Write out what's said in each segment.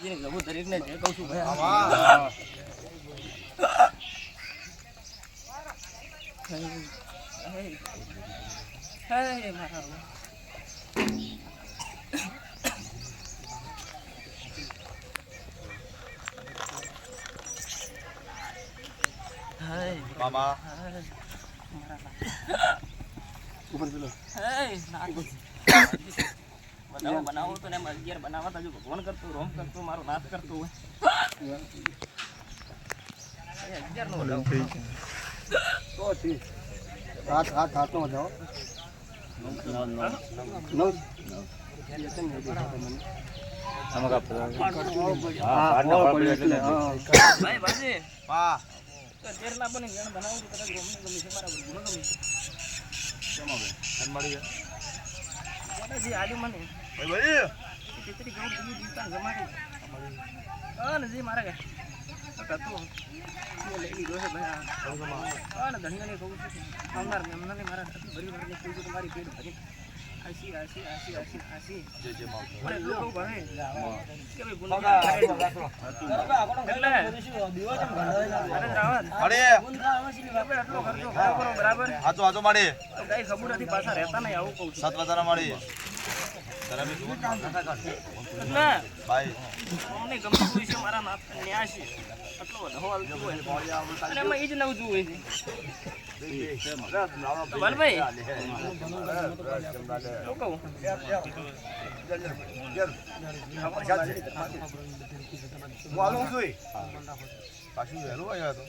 લઘુ દરેકને જે કહું છું ભાઈ હે, હે, મામા મારા બાબા. હાય, નાથ. બનાવો બનાવો તો ને એમ અગિયાર બનાવવા તો હજુ ભગવાન કરતું રોમ કરતું મારો નાથ કરતું હોય. એ અગિયારનો બનાવો. તો ઠીક. હાથ હાથ તેર ના બને ગણ બનાવું છે મારા ગયા કતું લઈ લીધો છે ભાઈ આ હા ને ધણીયાને કહું છું આવનાર મેમનાને મારા હાથથી ભરી ભરીને કહું છું તમારી પેટ ભરી આસી આસી જે જે મામા મને એટલું કહું કે ભાઈ છે. એટલે અરે રાવણ આપણે આટલો ખર્ચો કરો કરો બરાબર હાચો હાચો મળે કઈ ખબર નથી પાછા રહેતા નહીં આવું કહું છું સાત વાગ્યાના મળે પાછું વહેલું આવ્યા તો.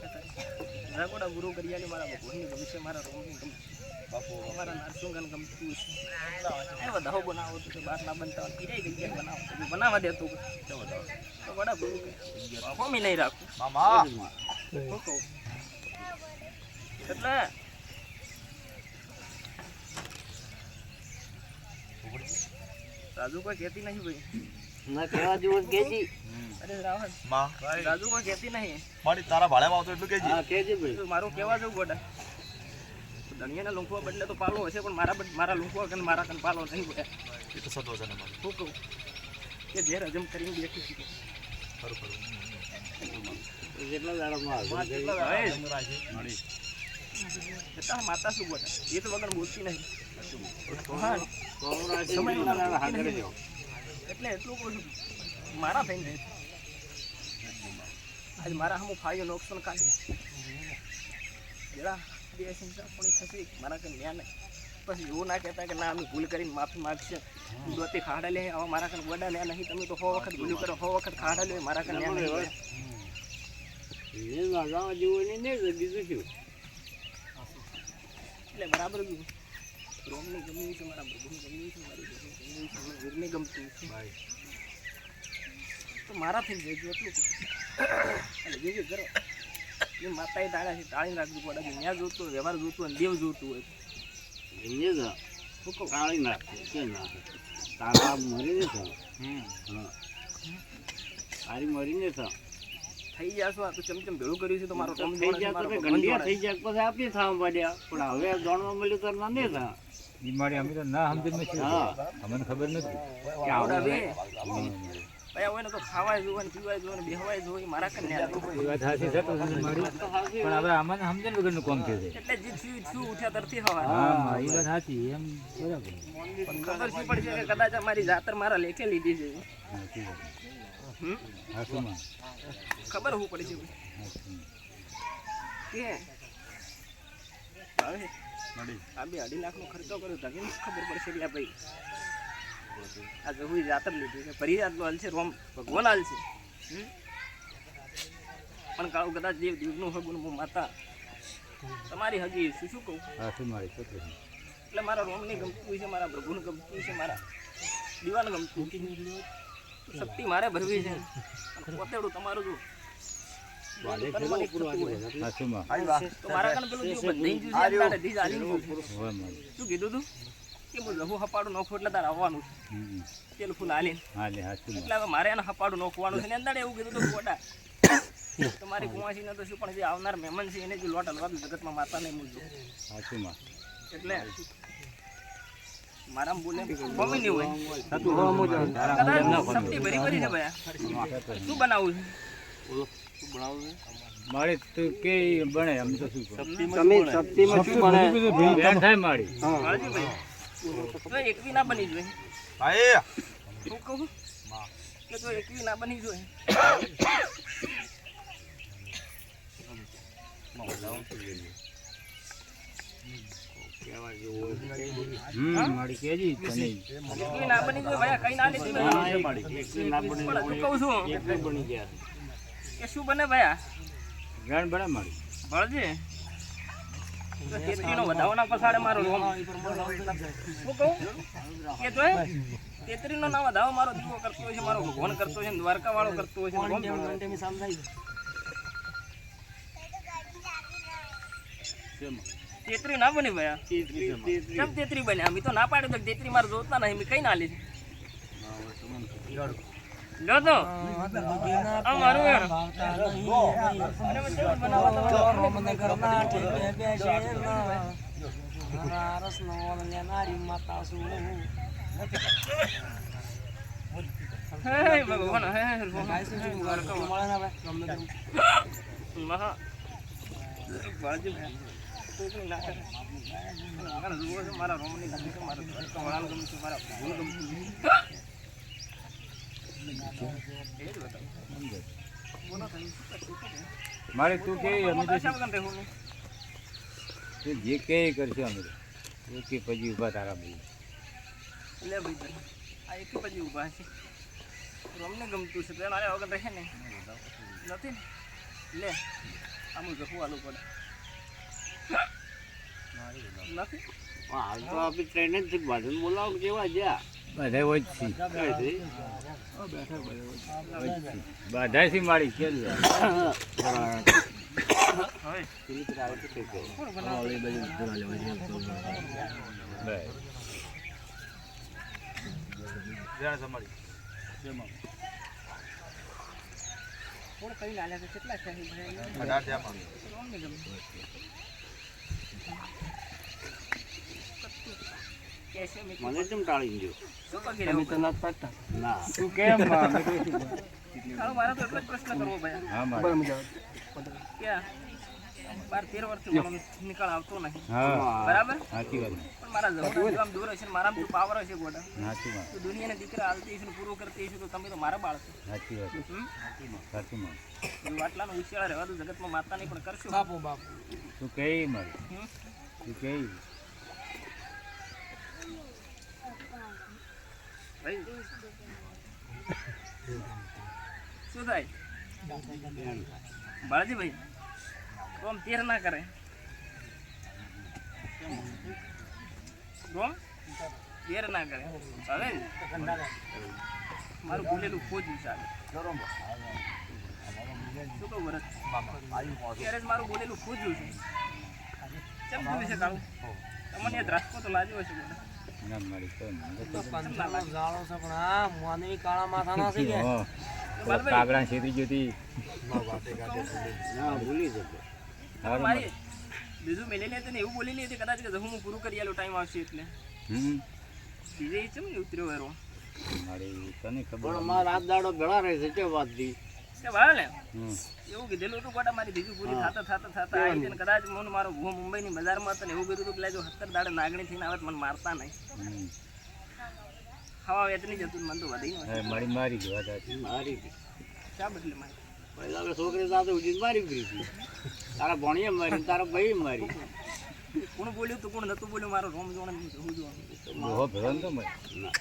રાગોડા ગુરુ કરિયાની મારા ભગવાનની ગમશે મારા રોમની ગમશે બાપુ મારા નારસુંગન ગમતું છે એ વધાવો બનાવો તો ના બનતા હોય પીરાઈ ગયા બનાવો બનાવવા દેતો તો વડા ગુરુ કોમી નહીં રાખું. મામા! એટલે રાજુ કોઈ કહેતી નહીં ભાઈ. અરે રાવણ માં. રાજુ કોઈ કહેતી નહીં. મારી તારા ભાડે આવતો એટલું કેજી તો મારું કહેવા જવું ગોડા. લૂંખવા બદલે તો પાલો હશે પણ મારા મારા લૂંખવા કન મારા કન પાલો નહીં બોલે એ તો સતો છે ને મારે. શું કહું? કે ઝેર હજમ કરીને બેઠી છું. ખરું ખરું. માં જેટલા. માતા શું બોલે એ. તો વગર બોલતી નહીં. હા. એટલે એટલું કહું છું. મારા થઈને આજ મારા હમું ફાયો નુકસાન કાઢી જરા બે સંસાર પણ થશે મારા કઈ ન્યા નહીં પછી એવું ના કહેતા કે ના અમે ભૂલ કરીને માફી માગશે દોતી ખાડા લે આવા મારા કન વડા ન્યા નહીં તમે તો સો વખત ભૂલ્યું કરો સો વખત ખાડા લે મારા કન ન્યા નહીં એટલે બરાબર ગયું. રોમની ગમી છે મારા પ્રભુની ગમી છે મારી બહેનની ગમી છે મારા વીરને ગમતું છે. તો મારાથી જ રહેજો એટલું કહું જે જે કરો એ માતા તાળા છે તાળી રાખવું પડે. કે ન્યા જોતું હોય વ્યવહાર જોતું હોય દેવ જોતું હોય. શું કહું? થઈ જશો આ તો ચમચમ ભેળું કર્યું છે તો મારો રોમ જોડે છે, મારો ભગવાન જોડે છે. બીમારી અમે તો ના સમજ નથી. અમને ખબર નથી. આવડા બે હોય ને તો ખાવાય જોવે ને પીવાય જોવે ને બેહવાય જોવે મારા કન્યા એ વાત સાચી છે મારી? પણ હવે અમને સમજણ વગરનું કામ થયું છે. એટલે જે થયું થયું ઉઠ્યા તરથી હવા. હા એ વાત સાચી એમ બરાબર. પણ ખબર શું પડશે કે કદાચ અમારી જાતર મારા લેખે લીધી છે. કે? અઢી લાખનો ખર્ચો કર્યો તો ખબર પડશે કે ભાઈ આ જવું જાતર લીધી છે. ફરી આટલું હાલ છે રોમ ભગવાન હાલ છે. પણ કાળું કદાચ જે દીવનું હગુન હું માતા. તમારી હગી શું શું કહું? સાચું મારી છોકરી એટલે મારા રોમને ગમતું છે મારા પ્રભુને ગમતું છે મારા દીવાને ગમતું શક્તિ મારે ભરવી છે. પોતેડું તમારું જો. શું કીધું તું? કે હું લહુ હપાડું નોખું એટલે તારે આવવાનું છે. તેલ ફૂલ હાલીને. હા લે એટલે હવે મારે એને હપાડું નોખવાનું છે ને અંદાડે એવું કીધું તું ખોટા તમારી કુંવાસી તો શું પણ જે આવનાર મહેમાન છે એને જે લોટ હલવા જગતમાં માતા નહીં મૂકજો. સાચું માં. એટલે મારામાં બોલે મમ્મી નહીં હોય. તારા કદાચ ના ફોન ભરી ભરી છે ભયા શું બનાવું છે? મારે તો કે બને આમ તો શું? તમે સપ્તીમાં શું બને? થાય મારી. તો એકવી ના બની જોઈએ ભાઈ. હું કહું? તો એકવી ના બની જોઈએ હમ. મારી કેજી તને એકવી ના બની જોઈએ ભયા કઈ ના લીધી ભાઈ પણ શું કહું છું કે શું બને ભાઈ ગાણ ભળજે? તો તેત્રીનો વધાવો ના મારો રોમ હું કહું? કે તો વધાવો મારો દીવો કરતો હોય છે, મારો ભગવાન કરતો છે દ્વારકા કરતો હોય છે તેત્રી ના બની ભયા. કેમ તેત્રી બન્યા? અમે તો ના પાડ્યું તેત્રી મારે જોતા નહીં મેં કઈ ના લી લો તો આ મારું યાર? હે, ભગવાન, હે મહા. મારા રોમની મારા વાળાને ગમતું મારા ભૂલ ગમતું છે. એ જ બતાવો. બોલો તમે શું કરશો? શું કરશો? મારે તું કે અમે તો જે કે એ કરશે અમે તો. કે પછી ઊભા તારા ભાઈ લે ભાઈ આ એક પછી ઊભા છે. અમને ગમતું છે તો આવ્યા વગર રહે ને નથી ને? લે આમ જખું આલું પડે. નથી? હાલ તો આપણે ટ્રેન જ બાજુ બોલાવો કેવા જ્યાં. બધા ઓછી જ બધા છે મારી કે હવે કોણ બનાવે? કોણ કરીને આલ્યા છે? કેટલા છે? અઢાર ત્યાં પણ. રોમને ગમતું. કેસે મેં મને કેમ ટાળી ગયો તમે તો નથી પાડતા. ના તું કેમ અમે તો હાલો, મારે તો એટલો જ પ્રશ્ન કરવો ભાઈ હા મારી. ક્યાં? બાર તેર વર્ષથી નિકાળ આવતો નહીં. બરાબર? સાચી વાત. પણ મારા આમ દૂર હશે મારા મારામાં તું પાવર હશે ગોડા. સાચી વાત. તો દુનિયાને દીકરા હાલતી હશે ને પૂરો કરતી હશે તો તમે તો મારા બાળ છો. સાચી વાત. સાચી વાત. આટલાનો ઉછેળા રહેવા તો જગતમાં માતા નહીં પણ કરશો. તું કઈ મારી. હમ? તું શું થાય? બાળજીભાઈ રોમ તેર ના કરે. રોમ તેર ના કરે. હવે મારું ભૂલેલું ખોજ્યું ચાલે. શું કહું ભરત? ત્યારે જ મારું બોલેલું ખુજ છે. કેમ જોયું છે કાળું? તમને દ્રાસકો તો લાગ્યો હશે બોલે ના મારી તો મને તો કેમ ના લાગે? હા. બાલભાઈ, કાગડા છેતરી જતી ભૂલી જતો બીજું મેલેલી હતી ને એવું બોલેલી હતી કદાચ કે હું પૂરું કરી આલો ટાઈમ આવશે એટલે હમ બીજે ચમ ને ઉતર્યો વેરો મારી તને ખબર મારા રાત દાડો ભેળા રહે છે કે વાત દી કે ભાઈ એવું કીધેલું હતું ગોડા મારી બીજું પૂરી થતા થતા થતા આવી ને? કદાચ મને મારો ભૂ મુંબઈની બજારમાં હતો ને એવું કીધું હતું કે જો સત્તર દાડે નાગણી થઈને આવે મને મારતા નહીં. હવા વેચની જતું મને તો વધી મારી મારી જ વાત મારી શા બદલે મારી? પહેલા છોકરી સાથે મારી હતી. તારા ભણીએ મારી તારા ભાઈ મારી. કોણ બોલ્યું તું કોણ નતું બોલ્યું? મારો રોમ જોણ હું જોવાનું. ભેગા તો મય. ના.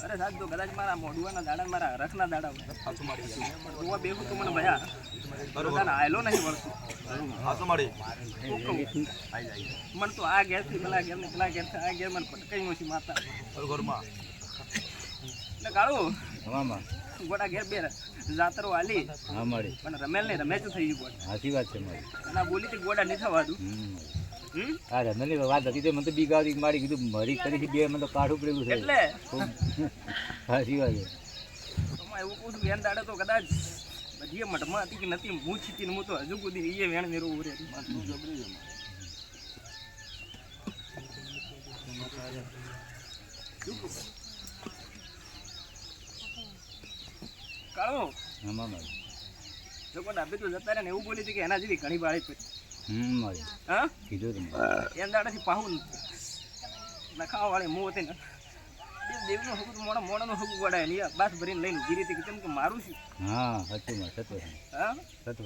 અરે સાહેબ જો કદાચ મારા મોઢવાના દાડા મારા હરખના દાડા જોવા બેહું તો મને ભયા બધાને આયલો નહીં વળતું મને તો આ ઘેરથી પેલા ઘેર ને પેલા ઘેરથી આ ઘેર મને પટકાઈ નથી માતા તારું ઘરમાં. એટલે કાળું હવામાં. ગોડા ઘેર બે જાતરો આલી હા મારી. પણ રમેલ ને રમેચ થઈ ગયું? ગોડા સાચી વાત છે મારી. અને બોલી થી ગોડા નહીં થવા દઉં. હમ. હમ? વાત હતી તે મને તો મારી કીધું મરી કરી બે મને તો કાઢું પડેલું છે. એટલે? સાચી વાત છે. એવું કહું છું દાડે તો કદાચ બધી મઠમાં હતી કે નથી હું છીતી હું તો હજુ સુધી એ વેણ મેરું ઉરે. કાળો? આમાં મારી જો કોઈ ડાબે તો જતા ને એવું બોલી હતી કે એના જેવી ઘણી બાળી હમ મારી હા? કીધું તમે. એમ દાડાથી પાહું નખાવા વાળી મું હતી ને. દેવનું હગું મોડા મોડાનું હગું ગોડાય. ને બાસ ભરીને લઈને ગીરી હતી કે કેમ કે મારું છું હા સાચું માં સત્વ હા? સત્વ